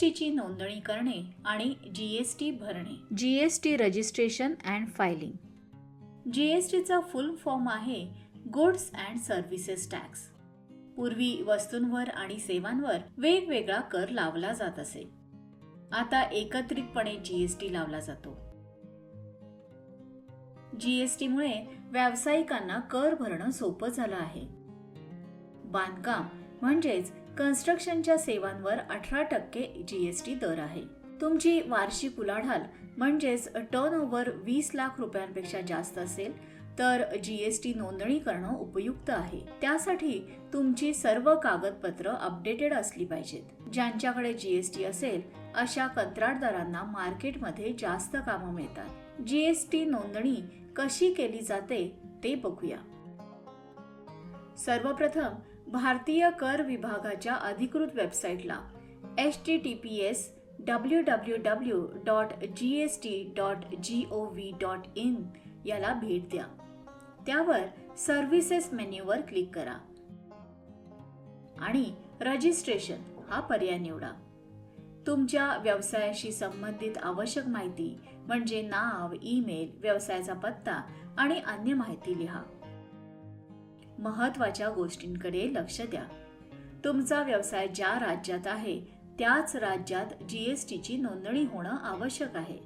टीची नोंदणी करणे आणि GST Bharane. G S T registration and filing. जीएसटीचा full form आहे गुड्स अँड सर्व्हिसेस टॅक्स. पूर्वी वस्तूंवर आणि सेवांवर वेगवेगळा कर लावला जात असे. आता एकत्रितपणे जीएसटी लावला जातो. जीएसटीमुळे व्यावसायिकांना कर भरणं सोपं झालं आहे. बांधकाम म्हणजेच कन्स्ट्रक्शनच्या सेवांवर अठरा टक्के जी एस टी दर आहे. तुमची वार्षिक उलाढाल म्हणजेच टर्न ओव्हर वीस लाख रुपयांपेक्षा जास्त असेल तर जी एस टी नोंदणी करणं उपयुक्त आहे. त्यासाठी तुमची सर्व कागदपत्र अपडेटेड असली पाहिजेत. ज्यांच्याकडे जी एस टी असेल अशा कंत्राटदारांना मार्केटमध्ये जास्त कामं मिळतात. जी एस टी नोंदणी कशी केली जाते ते बघूया. सर्वप्रथम भारतीय कर विभागाच्या अधिकृत वेबसाईटला H T T P S W W W dot G S T dot G O V dot in याला भेट द्या. त्यावर सर्व्हिसेस मेन्यूवर क्लिक करा. आणि रजिस्ट्रेशन हा पर्याय निवडा. तुमच्या व्यवसायाशी संबंधित आवश्यक माहिती म्हणजे नाव ईमेल व्यवसायाचा पत्ता आणि अन्य माहिती लिहा. महत्त्वाच्या गोष्टींकडे लक्ष द्या. तुमचा व्यवसाय ज्या राज्यात आहे त्याच राज्यात जी एस टीची नोंदणी होणं आवश्यक आहे.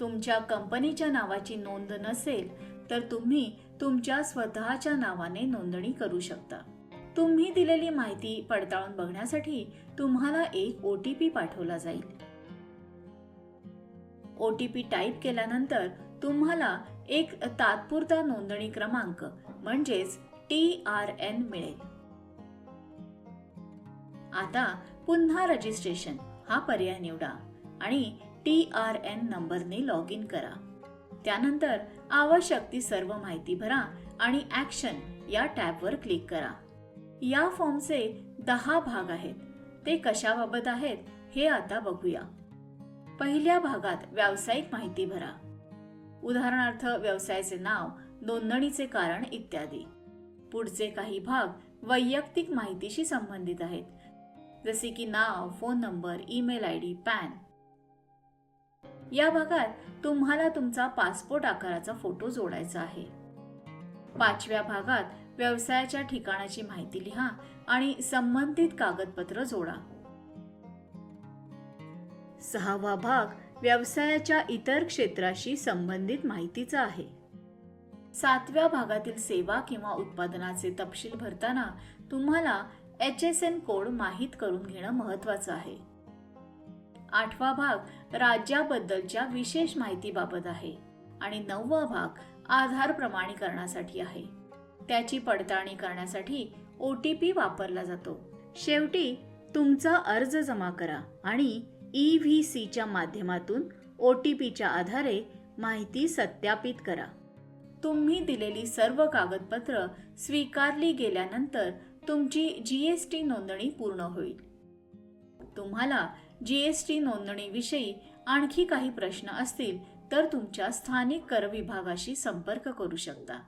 तुमच्या कंपनीच्या नावाची नोंद नसेल तर तुम्ही तुमच्या स्वतःच्या नावाने नोंदणी करू शकता. तुम्ही दिलेली माहिती पडताळून बघण्यासाठी तुम्हाला एक ओ टी पी पाठवला जाईल. ओ टी पी टाईप केल्यानंतर तुम्हाला एक तात्पुरता नोंदणी क्रमांक म्हणजेच टी आर एन मिळेल. आता पुन्हा रजिस्ट्रेशन. हा पर्याय निवडा आणि टी आर एन नंबरने लॉग इन करा. त्यानंतर आवश्यक ती सर्व माहिती भरा आणि ऍक्शन या टॅबवर क्लिक करा. या फॉर्मचे दहा भाग आहेत. ते कशाबाबत आहेत हे आता बघूया. पहिल्या भागात व्यावसायिक माहिती भरा. उदाहरणार्थ व्यवसायाचे नाव नोंदणीचे कारण इत्यादी. पुढचे काही भाग वैयक्तिक माहितीशी संबंधित आहेत. जसे की नाव phone number email I D PAN. या भागात तुम्हाला तुमचा पासपोर्ट आकाराचा फोटो जोडायचा आहे. पाचव्या भागात व्यवसायाच्या ठिकाणाची माहिती लिहा आणि संबंधित कागदपत्र जोडा. सहावा भाग व्यवसायाच्या इतर क्षेत्राशी संबंधित माहितीचा आहे. सातव्या भागातील सेवा किंवा उत्पादनाचे तपशील भरताना तुम्हाला एच एस एन कोड माहीत करून घेणं महत्वाचं आहे. आठवा भाग राज्याबद्दलच्या विशेष माहितीबाबत आहे आणि नववा भाग आधार प्रमाणीकरणासाठी आहे. त्याची पडताळणी करण्यासाठी ओ टी पी वापरला जातो. शेवटी तुमचा अर्ज जमा करा आणि ई व्ही सीच्या माध्यमातून ओ टी पीच्या आधारे माहिती सत्यापित करा. तुम्ही दिलेली सर्व कागदपत्र स्वीकारली गेल्यानंतर तुमची जी एस टी नोंदणी पूर्ण होईल. तुम्हाला जी एस टी नोंदणीविषयी आणखी काही प्रश्न असतील तर तुमच्या स्थानिक कर विभागाशी संपर्क करू शकता.